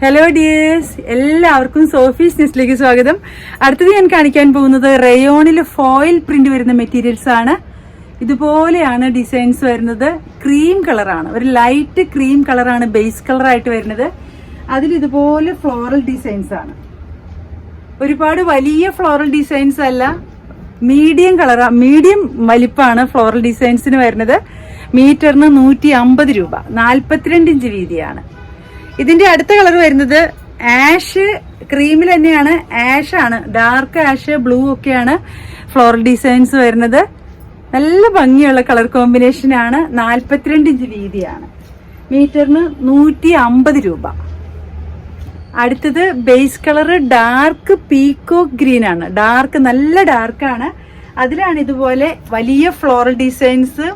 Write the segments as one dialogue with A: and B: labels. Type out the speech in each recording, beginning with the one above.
A: Hello dears എല്ലാവർക്കും Sophie's ന്യൂസിലേക്ക് സ്വാഗതം. അടുത്തത് ഞാൻ കാണിക്കാൻ പോകുന്നത് റയോണിൽ ഫോയിൽ പ്രിന്റ് വരുന്ന മെറ്റീരിയൽസ് ആണ്. ഇതുപോലെയാണ് ഡിസൈൻസ് വരുന്നത്. ക്രീം കളറാണ്. ഒരു ലൈറ്റ് ക്രീം കളറാണ് ബേസ് കളറായിട്ട് വരുന്നത്. അതിൽ ഇതുപോലെ ഫ്ലോറൽ ഡിസൈൻസ് ആണ്. ഒരുപാട് വലിയ ഫ്ലോറൽ ഡിസൈൻസ് അല്ല മീഡിയം കളർ മീഡിയം വലിപ്പാണ് ഫ്ലോറൽ ഡിസൈൻസിന് വരുന്നത്. മീറ്ററിന് നൂറ്റി അമ്പത് രൂപ. നാൽപ്പത്തിരണ്ട് ഇഞ്ച് വീതിയാണ്. ഇതിന്റെ അടുത്ത കളർ വരുന്നത് ആഷ് ക്രീമിൽ തന്നെയാണ്. ആഷ് ആണ്. ഡാർക്ക് ആഷ് ബ്ലൂ ഒക്കെയാണ് ഫ്ലോറൽ ഡിസൈൻസ് വരുന്നത്. നല്ല ഭംഗിയുള്ള കളർ കോമ്പിനേഷൻ ആണ്. നാൽപ്പത്തിരണ്ട് ഇഞ്ച് വീതിയാണ്. മീറ്ററിന് നൂറ്റി അമ്പത് രൂപ. അടുത്തത് base colour dark peacock green ആണ്. ഡാർക്ക് നല്ല ഡാർക്കാണ്. അതിലാണ് ഇതുപോലെ വലിയ ഫ്ലോറൽ ഡിസൈൻസ്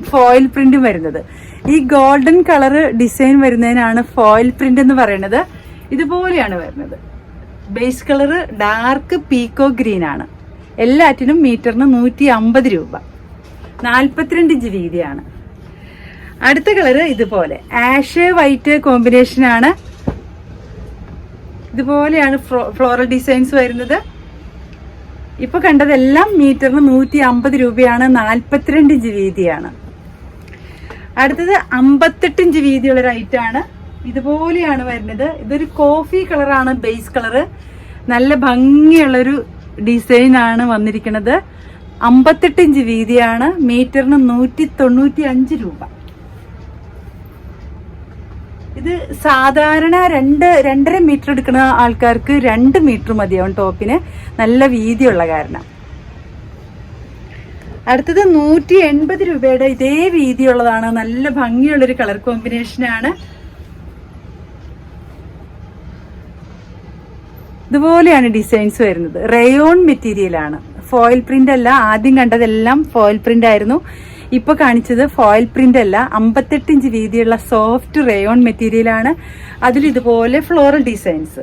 A: ഫോയിൽ പ്രിന്റും വരുന്നത്. ഈ ഗോൾഡൻ കളർ ഡിസൈൻ വരുന്നതിനാണ് ഫോയിൽ പ്രിന്റ് എന്ന് പറയുന്നത്. ഇതുപോലെയാണ് വരുന്നത്. Base colour dark peacock green ആണ്. എല്ലാറ്റിനും മീറ്ററിന് നൂറ്റി അമ്പത് രൂപ. നാൽപ്പത്തിരണ്ട് ഇഞ്ച് വീതിയാണ്. അടുത്ത കളറ് ഇതുപോലെ. ആഷ് വൈറ്റ് കോമ്പിനേഷൻ ആണ്. ഇതുപോലെയാണ് ഫ്ലോറൽ ഡിസൈൻസ് വരുന്നത്. ഇപ്പൊ കണ്ടതെല്ലാം മീറ്ററിന് നൂറ്റി അമ്പത് രൂപയാണ് നാൽപ്പത്തിരണ്ട് ഇഞ്ച് വീതിയാണ്. അടുത്തത് അമ്പത്തെട്ട് ഇഞ്ച് വീതിയുള്ള ഒരു ഐറ്റം ആണ്. ഇതുപോലെയാണ് വരുന്നത്. ഇതൊരു കോഫി കളറാണ് ബേസ് കളറ് നല്ല ഭംഗിയുള്ളൊരു ഡിസൈൻ ആണ് വന്നിരിക്കുന്നത്. അമ്പത്തെട്ട് ഇഞ്ച് വീതിയാണ് മീറ്ററിന് നൂറ്റി തൊണ്ണൂറ്റി അഞ്ച് രൂപ. ഇത് സാധാരണ രണ്ട് രണ്ടര മീറ്റർ എടുക്കുന്ന ആൾക്കാർക്ക് രണ്ട് മീറ്റർ മതിയാവും ടോപ്പിന്. നല്ല വീതിയുള്ള കാരണം. അടുത്തത് നൂറ്റി എൺപത് രൂപയുടെ ഇതേ വീതിയുള്ളതാണ്. നല്ല ഭംഗിയുള്ളൊരു കളർ കോമ്പിനേഷനാണ് ഇതുപോലെയാണ് ഡിസൈൻസ് വരുന്നത്. റയോൺ മെറ്റീരിയൽ ആണ്. ഫോയിൽ പ്രിന്റ് അല്ല ആദ്യം കണ്ടതെല്ലാം ഫോയിൽ പ്രിന്റ് ആയിരുന്നു. ഇപ്പൊ കാണിച്ചത് ഫോയിൽ പ്രിന്റ് അല്ല അമ്പത്തെട്ട് ഇഞ്ച് വീതിയുള്ള സോഫ്റ്റ് റേയോൺ മെറ്റീരിയലാണ് അതിൽ ഇതുപോലെ ഫ്ലോറൽ ഡിസൈൻസ്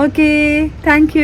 A: ഓക്കെ താങ്ക്